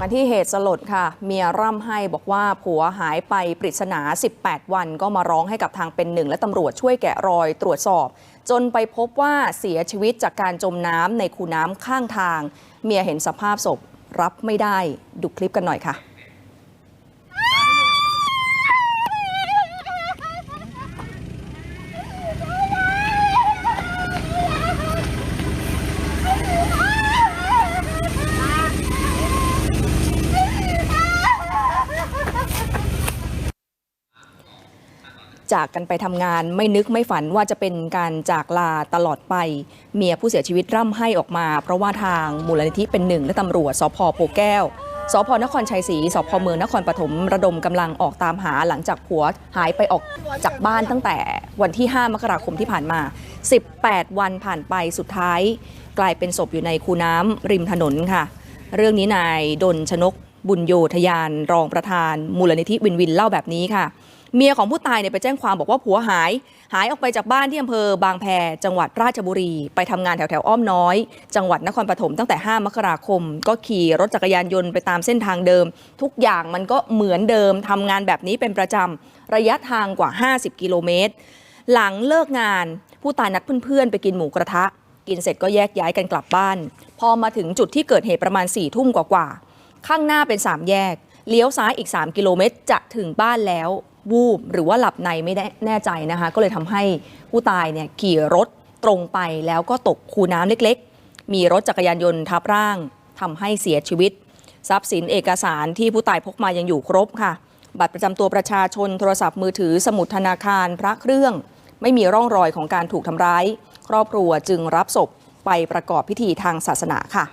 มาที่เหตุสลดค่ะ เมียร่ำให้บอกว่าผัวหายไปปริศนา 18 วันก็มาร้องให้กับทางเป็นหนึ่ง และตำรวจช่วยแกะรอยตรวจสอบ จนไปพบว่าเสียชีวิตจากการจมน้ำในคูน้ำข้างทาง เมียเห็นสภาพศพรับไม่ได้ ดูคลิปกันหน่อยค่ะ จากกันไปทำงานไม่นึกไม่ฝันว่าจะเป็นการจากลาตลอดไป เมียผู้เสียชีวิตร่ำไห้ออกมา เพราะว่าทางมูลนิธิเป็นหนึ่งและตำรวจสพโพแก้วสพนครชัยศรีสพเมืองนครปฐมระดมกำลังออกตามหาหลังจากผัวหายไปออกจากบ้านตั้งแต่วันที่ 5 มกราคมที่ผ่านมา 18 วันผ่านไปสุดท้าย กลายเป็นศพอยู่ในคูน้ำริมถนนค่ะ เรื่องนี้นายดนชนกบุญโยธยาน รองประธาน มูลนิธิวินวินเล่าแบบนี้ค่ะ เมียของผู้ตายเนี่ยไปแจ้งความบอกว่าผัวหาย หายออกไปจากบ้านที่อำเภอบางแพจังหวัดราชบุรี ไปทำงานแถวแถวอ้อมน้อย จังหวัดนครปฐมตั้งแต่ 5 มกราคม ก็ขี่รถจักรยานยนต์ไปตามเส้นทางเดิม ทุกอย่างมันก็เหมือนเดิมทำงานแบบนี้เป็นประจำระยะทางกว่า 50 กิโลเมตร หลังเลิกงาน ผู้ตายนัดเพื่อนๆ ไปกินหมูกระทะ กินเสร็จก็แยกย้ายกันกลับบ้าน พอมาถึงจุดที่เกิดเหตุประมาณ4ี่ทุ่มกว่าๆข้างหน้าเป็น3แยกเลี้ยวซ้ายอีก 3 กิโลเมตรจะถึงบ้านแล้ว วูบหรือว่าหลับในไม่ได้แน่ใจนะคะ ก็เลยทำให้ผู้ตายเนี่ยขี่รถตรงไปแล้วก็ตกคูน้ำเล็กๆ มีรถจักรยานยนต์ทับร่างทำให้เสียชีวิต ทรัพย์สินเอกสารที่ผู้ตายพกมายังอยู่ครบค่ะ บัตรประจำตัวประชาชนโทรศัพท์มือถือสมุดธนาคารพระเครื่อง ไม่มีร่องรอยของการถูกทำร้าย ครอบครัวจึงรับศพไปประกอบพิธีทางศาสนาค่ะ